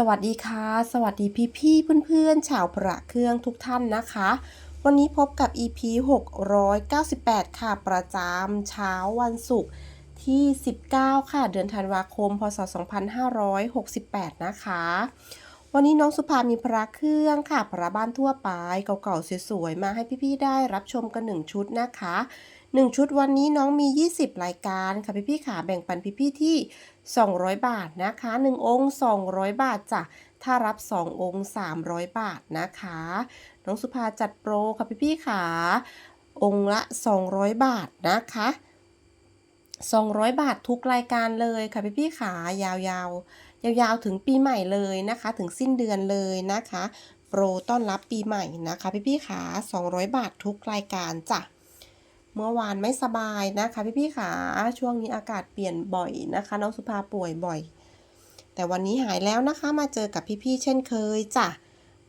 สวัสดีค่ะ สวัสดีพี่พี่เพื่อนๆชาวประเครื่องทุกท่านนะคะ วันนี้พบกับ EP 698 ค่ะ ประจำเช้าวันศุกร์ที่ 19 ค่ะ เดือนธันวาคม พศ 2568 นะคะ วันนี้น้องสุภามีพระเครื่องค่ะ พระบ้านทั่วไปเก่าๆสวยๆมาให้พี่ๆได้รับชมกันหนึ่งชุดนะคะ 1 ชุดวันนี้น้องมี 20 รายการค่ะพี่ๆขาแบ่งปันพี่ๆที่ 200 บาทนะคะ 1 องค์ 200 บาทจ้ะถ้ารับ 2 องค์ 300 บาทนะคะ น้องสุภาจัดโปรค่ะพี่ๆขาองค์ละ 200 บาทนะคะ 200 บาททุกรายการเลยค่ะพี่ๆขายาวๆ ยาวๆ ถึงปีใหม่เลยนะคะ ถึงสิ้นเดือนเลยนะคะ โปรต้อนรับปีใหม่นะคะพี่ๆขา200 บาททุกรายการจ้ะ เมื่อวานไม่สบายนะคะพี่ๆขาช่วงนี้อากาศเปลี่ยนบ่อยนะคะ น้องสุภาป่วยบ่อย แต่วันนี้หายแล้วนะคะมาเจอกับพี่ๆเช่นเคยจ้ะ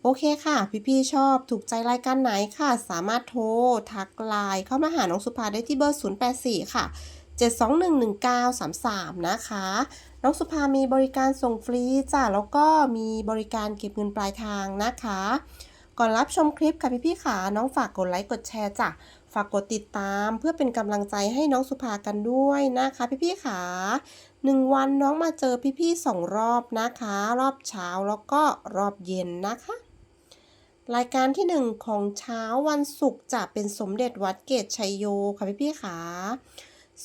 โอเคค่ะ พี่ๆชอบถูกใจรายการไหนค่ะ สามารถโทรทักไลน์เข้ามาหาน้องสุภาได้ที่เบอร์ 084 ค่ะ 7211933 นะคะ น้องสุภามีบริการส่งฟรีจ้ะแล้วก็มีบริการเก็บเงินปลายทางนะคะ ก่อนรับชมคลิปค่ะพี่ๆขาน้องฝากกดไลค์กดแชร์จ้ะฝากกดติดตามเพื่อเป็นกำลังใจให้น้องสุภากันด้วยนะคะพี่ๆขาหนึ่งวันน้องมาเจอพี่ๆสองรอบนะคะ รอบเช้าแล้วก็รอบเย็นนะคะ รายการที่หนึ่งของเช้าวันศุกร์จะเป็นสมเด็จวัดเกตชัยโยค่ะพี่ๆขา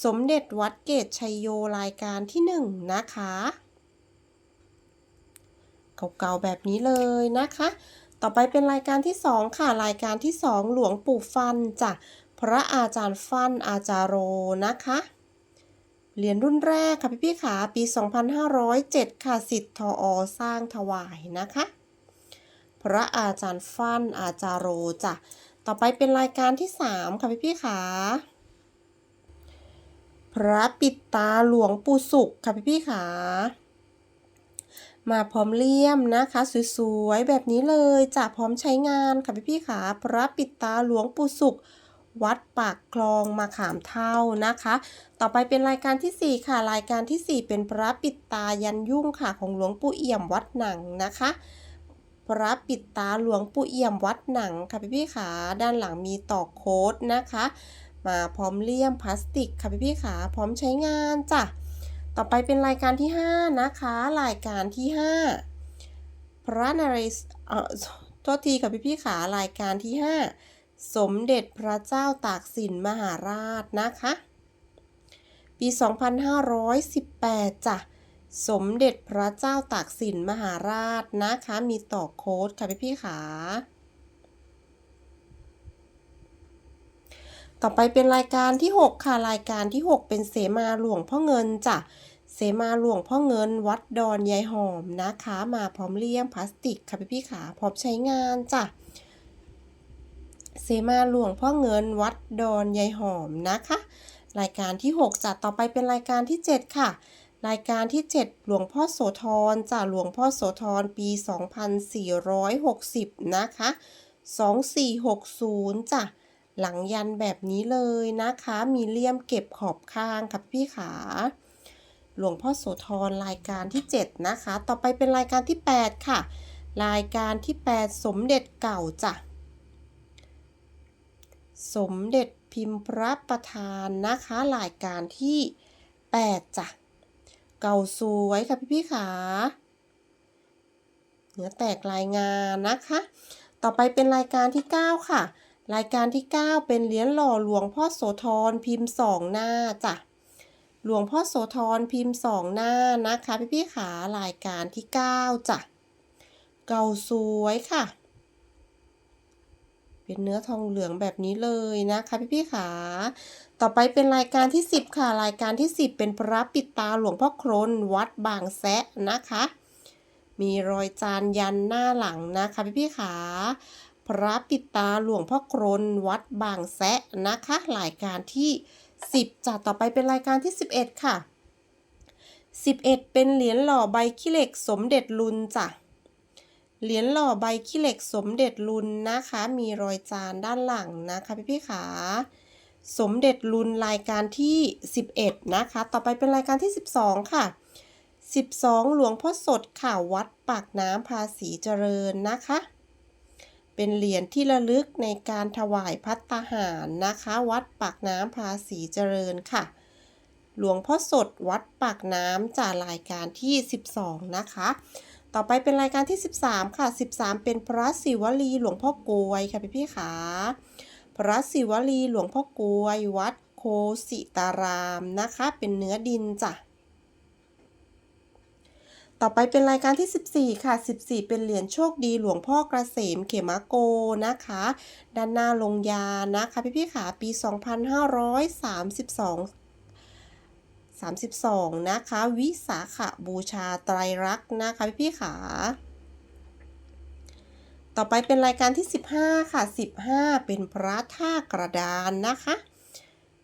สมเด็จวัดเกตชัยโยรายการที่หนึ่งนะคะ เก่าๆแบบนี้เลยนะคะ ต่อไปเป็นรายการที่ 2 ค่ะ รายการที่ 2 หลวงปู่ฟันจากพระอาจารย์ฟันอาจารโรนะคะ เหรียญรุ่นแรกค่ะพี่พี่ขาปี 2507 ค่ะสิทธิ์ทออสร้างถวายนะคะ พระอาจารย์ฟันอาจารโรจ้ะต่อไปเป็นรายการที่ 3 ค่ะพี่พี่ขาพระปิดตาหลวงปู่สุขค่ะพี่พี่ขา มาพร้อมเลี่ยมนะคะ สวยๆ แบบนี้เลยจะพร้อมใช้งานค่ะพี่ๆค่ะพระปิดตาหลวงปู่สุข วัดปากคลองมาขามเท่านะคะ ต่อไปเป็นรายการทีสี่4 ค่ะ รายการทีสี่ 4 เป็นพระปิดตายันยุ่งค่ะ ของหลวงปู่เอี่ยมวัดหนังนะคะพระปิดตาหลวงปู่เอี่ยมวัดหนังค่ะพี่ๆค่ะด้านหลังมีต่อโค้ดนะคะ มาพร้อมเลี่ยมพลาสติกค่ะพี่ๆค่ะพร้อมใช้งานจ้ะ ต่อไปเป็นรายการที่ 5 นะคะ รายการที่ 5 พระนเรศเอ่อโทษทีค่ะพี่พี่ขารายการที่ 5 สมเด็จพระเจ้าตากสินมหาราชนะคะ ปี 2518จ้ะสมเด็จพระเจ้าตากสินมหาราชนะคะ มีต่อโค้ดค่ะพี่พี่ขา ต่อไปเป็นรายการที่ 6 ค่ะรายการที่ 6 เป็นเสมาหลวงพ่อเงินจ้ะเสมาหลวงพ่อเงิน วัดดอนยายหอมนะคะ มาพร้อมเลี่ยมพลาสติกค่ะพี่พี่ขาพร้อมใช้งานจ้ะเสมาหลวงพ่อเงิน วัดดอนยายหอมนะคะ รายการที่ 6จัดต่อไปเป็นรายการที่ 7 ค่ะ รายการที่ 7 หลวงพ่อโสธรจ้ะหลวงพ่อโสธรปี 2460 นะคะ 2460จ้ะ หลังยันแบบนี้เลยนะคะ มีเลี่ยมเก็บขอบข้างค่ะพี่ขา หลวงพ่อโสธรรายการที่ 7 นะคะ ต่อไปเป็นรายการที่ 8 ค่ะ รายการที่ 8 สมเด็จเก่าจ้ะ สมเด็จพิมพ์พระประธานนะคะ รายการที่ 8 จ้ะ เก่าสวยค่ะพี่พี่ขาเนื้อแตกลายงานนะคะ ต่อไปเป็นรายการที่ 9 ค่ะ รายการที่ 9 เป็นเหรียญหล่อหลวงพ่อโสธรพิมพ์สองหน้าจ้ะหลวงพ่อโสธรพิมพ์สองหน้านะคะ พี่พี่ขารายการที่ 9จ้ะเก่าสวยค่ะ เป็นเนื้อทองเหลืองแบบนี้เลยนะคะพี่พี่ขาต่อไปเป็นรายการที่ 10 ค่ะ รายการที่ 10 เป็นพระปิดตาหลวงพ่อโครนวัดบางแซะนะคะ มีรอยจานยันหน้าหลังนะคะพี่พี่ขา พระปิดตาหลวงพ่อกรนวัดบางแซะนะคะ รายการที่ 10จัดต่อไปเป็นรายการที่ 11 ค่ะ 11 เป็นเหรียญหล่อใบขี้เหล็กสมเด็จลุนจ้ะเหรียญหล่อใบขี้เหล็กสมเด็จลุนนะคะ มีรอยจานด้านหลังนะคะพี่พี่ๆขาสมเด็จลุนรายการที่ 11 นะคะ ต่อไปเป็นรายการที่ 12 ค่ะ 12 หลวงพ่อสดค่ะวัดปากน้ำภาษีเจริญนะคะ เป็นเหรียญที่ระลึกในการถวายพัตตาหารนะคะ วัดปากน้ำภาษีเจริญค่ะ หลวงพ่อสดวัดปากน้ำจากรายการที่ 12 นะคะ ต่อไปเป็นรายการที่ 13 ค่ะ 13 เป็นพระศิวลีหลวงพ่อกวยค่ะพี่พี่ขาพระศิวลีหลวงพ่อกวยวัดโคสิตารามนะคะ เป็นเนื้อดินจ้ะ ต่อไปเป็นรายการที่ 14 ค่ะ 14 เป็นเหรียญโชคดีหลวงพ่อกระเสมเขมโกนะคะ ด้านหน้าลงยานะคะพี่พี่ขาปี 2532 32 นะคะ วิสาขบูชาไตรรักษ์นะคะพี่พี่ขาต่อไปเป็นรายการที่ 15 ค่ะ 15 เป็นพระท่ากระดานนะคะ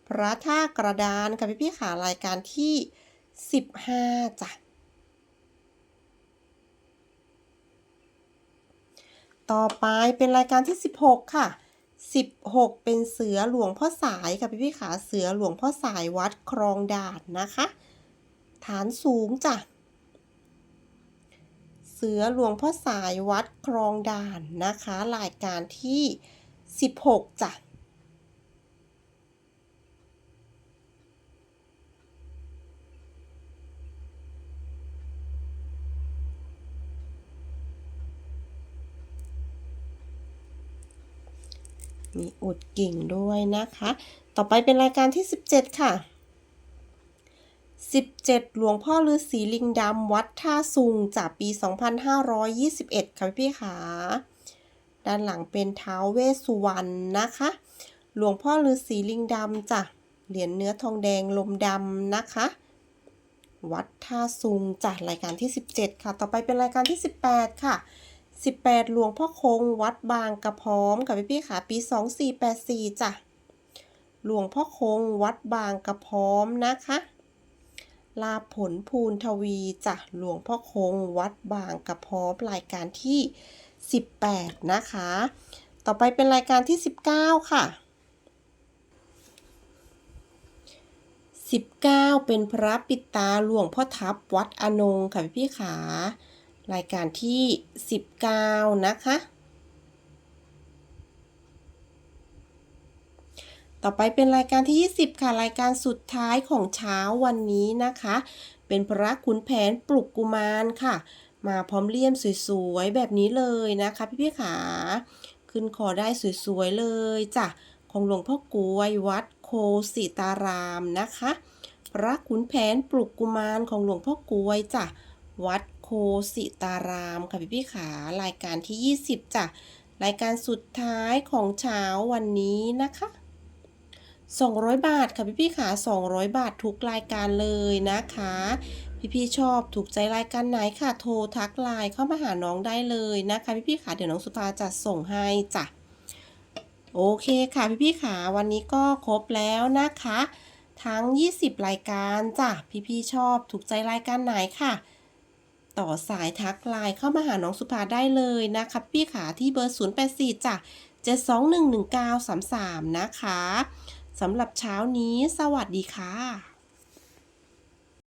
พระท่ากระดานค่ะพี่พี่ขารายการที่ 15จ้ะ ต่อไปเป็นรายการที่ 16 ค่ะ 16 เป็นเสือหลวงพ่อสายค่ะพี่พี่ๆขาเสือหลวงพ่อสายวัดครองด่านนะคะ ฐานสูงจ้ะ เสือหลวงพ่อสายวัดครองด่านนะคะ รายการที่ 16จ้ะ มีอุดกิ่งด้วยนะคะ ต่อไปเป็นรายการที่ 17 ค่ะ 17 หลวงพ่อฤาษีลิงดำวัดท่าซุงจากปี 2521 ค่ะพี่ขาด้านหลังเป็นท้าวเวสสุวรรณนะคะ หลวงพ่อฤาษีลิงดำจ้ะ เหรียญเนื้อทองแดงลมดำนะคะ วัดท่าซุงจากรายการที่ 17 ค่ะ ต่อไปเป็นรายการที่ 18 ค่ะ 18 หลวงพ่อคง วัดบางกระพร้อมกับพี่พี่ขาปี 2484จ้ะหลวงพ่อคง วัดบางกระพร้อมนะคะ ลาผลภูนทวีจ้ะหลวงพ่อคง วัดบางกระพร้อมรายการที่ 18 นะคะ ต่อไปเป็นรายการที่ 19 ค่ะ 19 เป็นพระปิดตาหลวงพ่อทับวัดอนงค่ะพี่พี่ขา รายการที่ 19 นะคะ ต่อไปเป็นรายการที่ 20 ค่ะ รายการสุดท้ายของเช้าวันนี้นะคะ เป็นพระขุนแผนปลุกกุมารค่ะ มาพร้อมเลี่ยมสวยๆ แบบนี้เลยนะคะพี่พี่ๆขาขึ้นคอได้สวยๆเลยจ้ะของหลวงพ่อกวยวัดโคสิตารามนะคะ พระขุนแผนปลุกกุมารของหลวงพ่อกวยจ้ะ วัด สิตารามค่ะพี่พี่ขารายการที่ 20จ้ะรายการสุดท้ายของเช้าวันนี้นะคะ 200 บาทค่ะพี่พี่ขา200 บาททุกรายการเลยนะคะ พี่พี่ชอบถูกใจรายการไหนค่ะโทรทักไลน์เข้ามาหาน้องได้เลยนะคะ พี่พี่ขาเดี๋ยวน้องสุภาจะส่งให้จ้ะโอเคค่ะพี่พี่ขาวันนี้ก็ครบแล้วนะคะ ทั้ง 20 รายการจ้ะพี่พี่ชอบถูกใจรายการไหนค่ะ ต่อสายทักไลน์เข้ามาหาน้องสุภาได้เลยนะคะพี่ขาที่เบอร์ 084จ้ะ7211933 นะคะสำหรับเช้านี้สวัสดีค่ะ